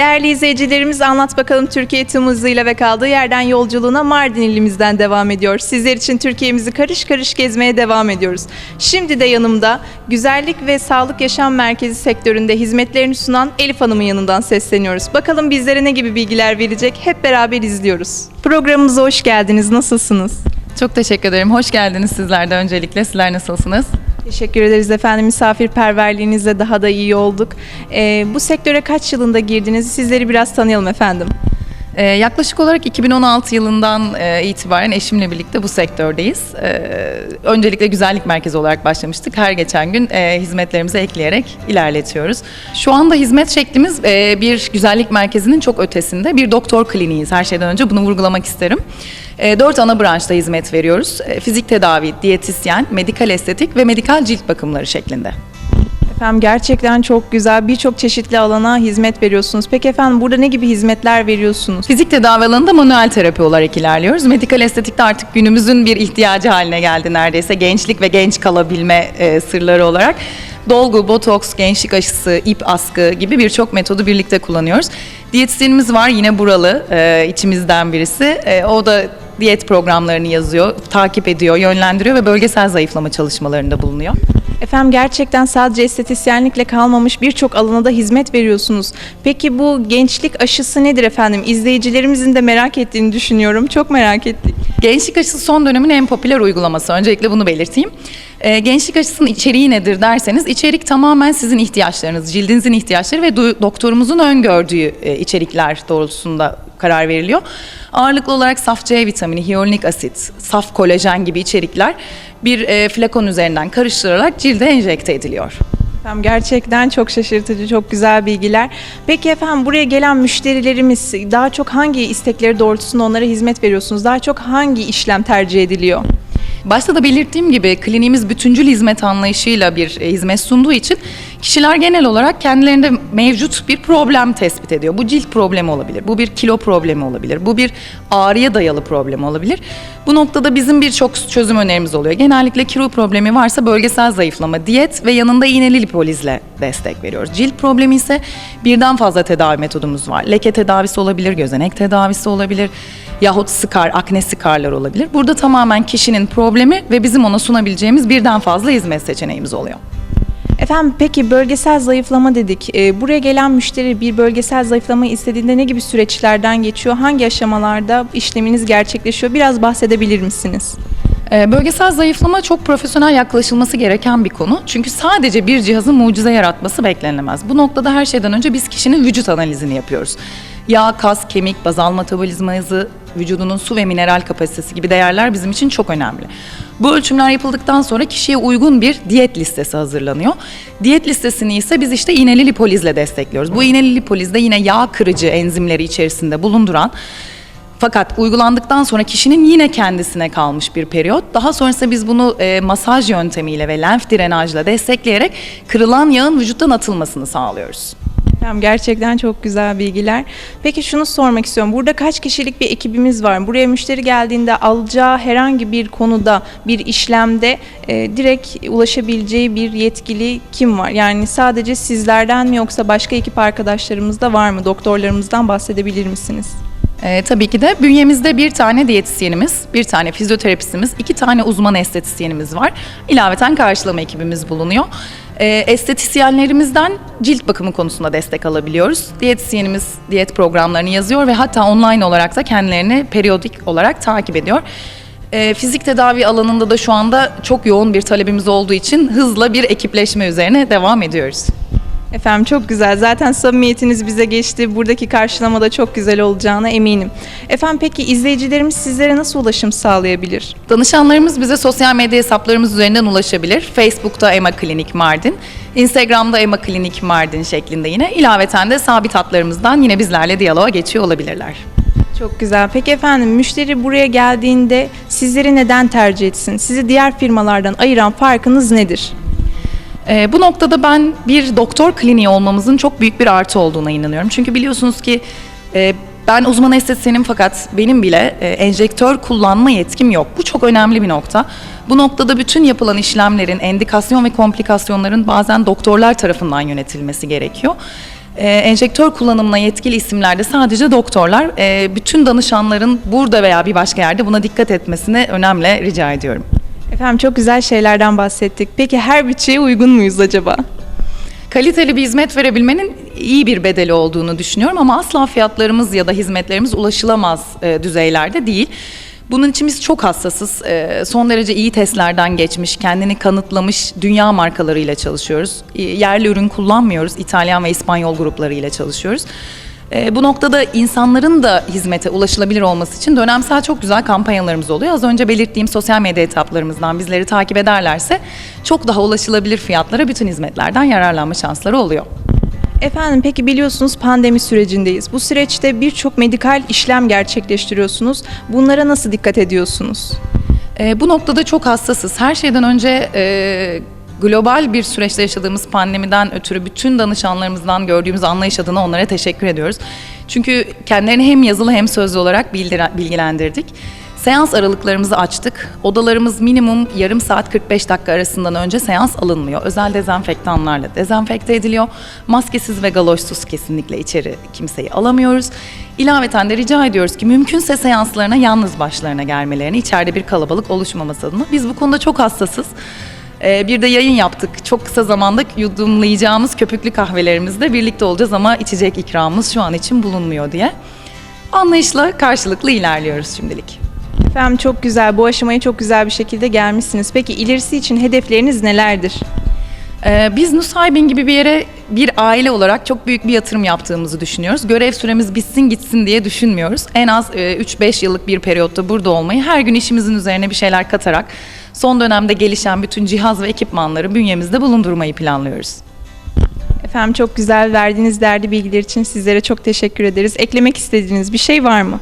Değerli izleyicilerimiz Anlat Bakalım Türkiye tüm hızıyla ve kaldığı yerden yolculuğuna Mardin ilimizden devam ediyor. Sizler için Türkiye'mizi karış karış gezmeye devam ediyoruz. Şimdi de yanımda Güzellik ve Sağlık Yaşam Merkezi sektöründe hizmetlerini sunan Elif Hanım'ın yanından sesleniyoruz. Bakalım bizlere ne gibi bilgiler verecek hep beraber izliyoruz. Programımıza hoş geldiniz. Nasılsınız? Çok teşekkür ederim. Hoş geldiniz sizler de öncelikle. Sizler nasılsınız? Teşekkür ederiz efendim. Misafirperverliğinizle daha da iyi olduk. Ee, bu sektöre kaç yılında girdiniz? Sizleri biraz tanıyalım efendim. Ee, yaklaşık olarak 2016 yılından e, itibaren eşimle birlikte bu sektördeyiz. Ee, öncelikle güzellik merkezi olarak başlamıştık. Her geçen gün e, hizmetlerimizi ekleyerek ilerletiyoruz. Şu anda hizmet şeklimiz e, bir güzellik merkezinin çok ötesinde bir doktor kliniğiyiz. Her şeyden önce bunu vurgulamak isterim. E, dört ana branşta hizmet veriyoruz. Fizik tedavi, diyetisyen, medikal estetik ve medikal cilt bakımları şeklinde. Efendim gerçekten çok güzel. Birçok çeşitli alana hizmet veriyorsunuz. Peki efendim burada ne gibi hizmetler veriyorsunuz? Fizik tedavi alanında manuel terapi olarak ilerliyoruz. Medikal estetikte artık günümüzün bir ihtiyacı haline geldi neredeyse. Gençlik ve genç kalabilme e, sırları olarak. Dolgu, botoks, gençlik aşısı, ip askı gibi birçok metodu birlikte kullanıyoruz. Diyetisyenimiz var yine buralı e, içimizden birisi. E, o da diyet programlarını yazıyor, takip ediyor, yönlendiriyor ve bölgesel zayıflama çalışmalarında bulunuyor. Efendim gerçekten sadece estetisyenlikle kalmamış birçok alana da hizmet veriyorsunuz. Peki bu gençlik aşısı nedir efendim? İzleyicilerimizin de merak ettiğini düşünüyorum. Çok merak ettik. Gençlik aşısı son dönemin en popüler uygulaması. Öncelikle bunu belirteyim. Ee, gençlik aşısının içeriği nedir derseniz içerik tamamen sizin ihtiyaçlarınız, cildinizin ihtiyaçları ve doktorumuzun öngördüğü e, içerikler doğrultusunda karar veriliyor. Ağırlıklı olarak saf C vitamini, hyaluronik asit, saf kolajen gibi içerikler bir e, flakon üzerinden karıştırılarak cilde enjekte ediliyor. Efendim gerçekten çok şaşırtıcı, çok güzel bilgiler. Peki efendim buraya gelen müşterilerimiz daha çok hangi istekleri doğrultusunda onlara hizmet veriyorsunuz? Daha çok hangi işlem tercih ediliyor? Başta da belirttiğim gibi kliniğimiz bütüncül hizmet anlayışıyla bir e, hizmet sunduğu için kişiler genel olarak kendilerinde mevcut bir problem tespit ediyor. Bu cilt problemi olabilir, bu bir kilo problemi olabilir, bu bir ağrıya dayalı problem olabilir. Bu noktada bizim birçok çözüm önerimiz oluyor. Genellikle kilo problemi varsa bölgesel zayıflama, diyet ve yanında iğneli lipolizle destek veriyoruz. Cilt problemi ise birden fazla tedavi metodumuz var. Leke tedavisi olabilir, gözenek tedavisi olabilir yahut skar, akne skarlar olabilir. Burada tamamen kişinin problemi ve bizim ona sunabileceğimiz birden fazla hizmet seçeneğimiz oluyor. Efendim peki bölgesel zayıflama dedik. Ee, buraya gelen müşteri bir bölgesel zayıflama istediğinde ne gibi süreçlerden geçiyor? Hangi aşamalarda işleminiz gerçekleşiyor? Biraz bahsedebilir misiniz? Ee, Bölgesel zayıflama çok profesyonel yaklaşılması gereken bir konu. Çünkü sadece bir cihazın mucize yaratması beklenemez. Bu noktada her şeyden önce biz kişinin vücut analizini yapıyoruz. Yağ, kas, kemik, bazal metabolizma vücudunun su ve mineral kapasitesi gibi değerler bizim için çok önemli. Bu ölçümler yapıldıktan sonra kişiye uygun bir diyet listesi hazırlanıyor. Diyet listesini ise biz işte iğneli lipolizle destekliyoruz. Bu iğneli lipolizde yine yağ kırıcı enzimleri içerisinde bulunduran fakat uygulandıktan sonra kişinin yine kendisine kalmış bir periyot. Daha sonrasında biz bunu e, masaj yöntemiyle ve lenf drenajla destekleyerek kırılan yağın vücuttan atılmasını sağlıyoruz. Efendim gerçekten çok güzel bilgiler. Peki şunu sormak istiyorum. Burada kaç kişilik bir ekibimiz var? Buraya müşteri geldiğinde alacağı herhangi bir konuda, bir işlemde e, direkt ulaşabileceği bir yetkili kim var? Yani sadece sizlerden mi yoksa başka ekip arkadaşlarımız da var mı? Doktorlarımızdan bahsedebilir misiniz? Ee, tabii ki de bünyemizde bir tane diyetisyenimiz, bir tane fizyoterapistimiz, iki tane uzman estetisyenimiz var. İlaveten karşılama ekibimiz bulunuyor. Ee, estetisyenlerimizden cilt bakımı konusunda destek alabiliyoruz. Diyetisyenimiz diyet programlarını yazıyor ve hatta online olarak da kendilerini periyodik olarak takip ediyor. Ee, fizik tedavi alanında da şu anda çok yoğun bir talebimiz olduğu için hızla bir ekipleşme üzerine devam ediyoruz. Efendim çok güzel. Zaten samimiyetiniz bize geçti. Buradaki karşılama da çok güzel olacağına eminim. Efendim peki izleyicilerimiz sizlere nasıl ulaşım sağlayabilir? Danışanlarımız bize sosyal medya hesaplarımız üzerinden ulaşabilir. Facebook'ta Ema Klinik Mardin, Instagram'da Ema Klinik Mardin şeklinde yine. İlaveten de sabit hatlarımızdan yine bizlerle diyaloğa geçiyor olabilirler. Çok güzel. Peki efendim müşteri buraya geldiğinde sizleri neden tercih etsin? Sizi diğer firmalardan ayıran farkınız nedir? Ee, bu noktada ben bir doktor kliniği olmamızın çok büyük bir artı olduğuna inanıyorum. Çünkü biliyorsunuz ki e, ben uzman estetisyenim fakat benim bile e, enjektör kullanma yetkim yok. Bu çok önemli bir nokta. Bu noktada bütün yapılan işlemlerin, endikasyon ve komplikasyonların bazen doktorlar tarafından yönetilmesi gerekiyor. Ee, enjektör kullanımına yetkili isimlerde sadece doktorlar. Ee, bütün danışanların burada veya bir başka yerde buna dikkat etmesini önemli rica ediyorum. Efendim çok güzel şeylerden bahsettik. Peki her bütçeye uygun muyuz acaba? Kaliteli bir hizmet verebilmenin iyi bir bedeli olduğunu düşünüyorum ama asla fiyatlarımız ya da hizmetlerimiz ulaşılamaz e, düzeylerde değil. Bunun için biz çok hassasız. E, son derece iyi testlerden geçmiş, kendini kanıtlamış dünya markalarıyla çalışıyoruz. E, yerli ürün kullanmıyoruz. İtalyan ve İspanyol gruplarıyla çalışıyoruz. E, bu noktada insanların da hizmete ulaşılabilir olması için dönemsel çok güzel kampanyalarımız oluyor. Az önce belirttiğim sosyal medya etaplarımızdan bizleri takip ederlerse çok daha ulaşılabilir fiyatlara bütün hizmetlerden yararlanma şansları oluyor. Efendim peki biliyorsunuz pandemi sürecindeyiz. Bu süreçte birçok medikal işlem gerçekleştiriyorsunuz. Bunlara nasıl dikkat ediyorsunuz? E, bu noktada çok hassasız. Her şeyden önce e, global bir süreçte yaşadığımız pandemiden ötürü bütün danışanlarımızdan gördüğümüz anlayış adına onlara teşekkür ediyoruz. Çünkü kendilerini hem yazılı hem sözlü olarak bilgilendirdik. Seans aralıklarımızı açtık. Odalarımız minimum yarım saat 45 dakika arasından önce seans alınmıyor. Özel dezenfektanlarla dezenfekte ediliyor. Maskesiz ve galoşsuz kesinlikle içeri kimseyi alamıyoruz. İlaveten de rica ediyoruz ki mümkünse seanslarına yalnız başlarına gelmelerini, içeride bir kalabalık oluşmaması adına. Biz bu konuda çok hassasız. Ee, bir de yayın yaptık. Çok kısa zamanda yudumlayacağımız köpüklü kahvelerimizde birlikte olacağız ama içecek ikramımız şu an için bulunmuyor diye. Anlayışla karşılıklı ilerliyoruz şimdilik. Efendim çok güzel. Bu aşamaya çok güzel bir şekilde gelmişsiniz. Peki ilerisi için hedefleriniz nelerdir? Ee, biz Nusaybin gibi bir yere bir aile olarak çok büyük bir yatırım yaptığımızı düşünüyoruz. Görev süremiz bitsin gitsin diye düşünmüyoruz. En az e, 3-5 yıllık bir periyotta burada olmayı, her gün işimizin üzerine bir şeyler katarak son dönemde gelişen bütün cihaz ve ekipmanları bünyemizde bulundurmayı planlıyoruz. Efendim çok güzel verdiğiniz değerli bilgiler için sizlere çok teşekkür ederiz. Eklemek istediğiniz bir şey var mı?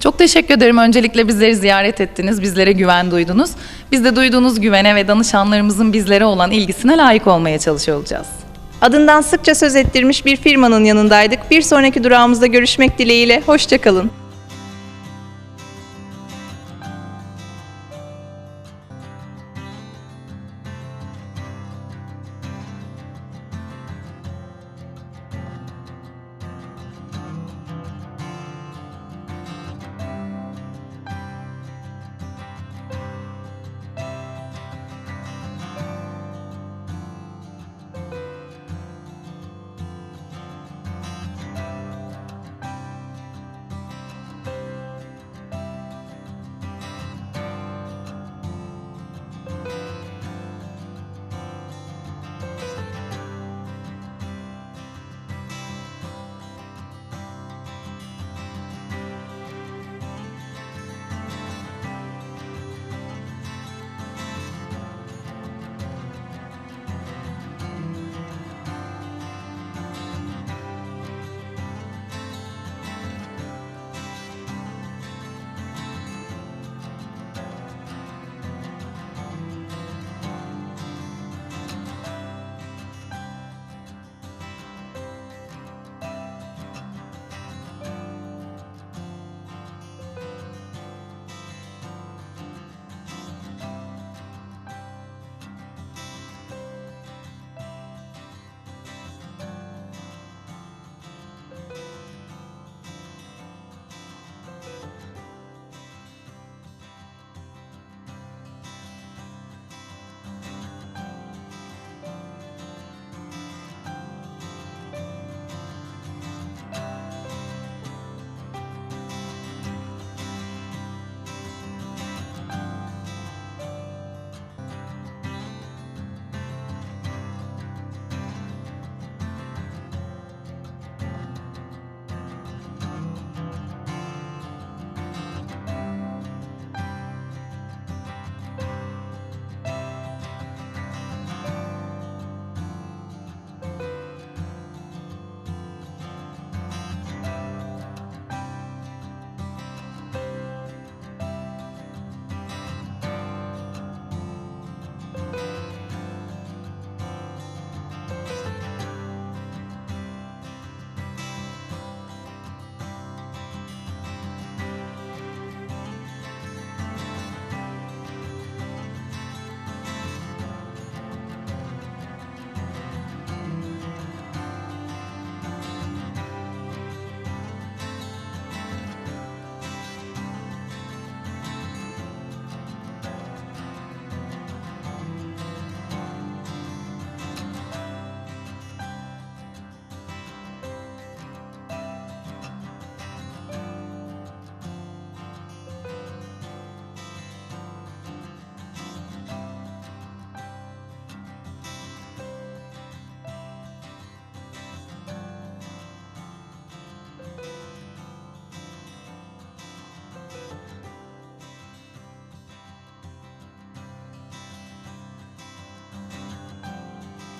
Çok teşekkür ederim. Öncelikle bizleri ziyaret ettiniz, bizlere güven duydunuz. Biz de duyduğunuz güvene ve danışanlarımızın bizlere olan ilgisine layık olmaya çalışıyor olacağız. Adından sıkça söz ettirmiş bir firmanın yanındaydık. Bir sonraki durağımızda görüşmek dileğiyle. Hoşçakalın.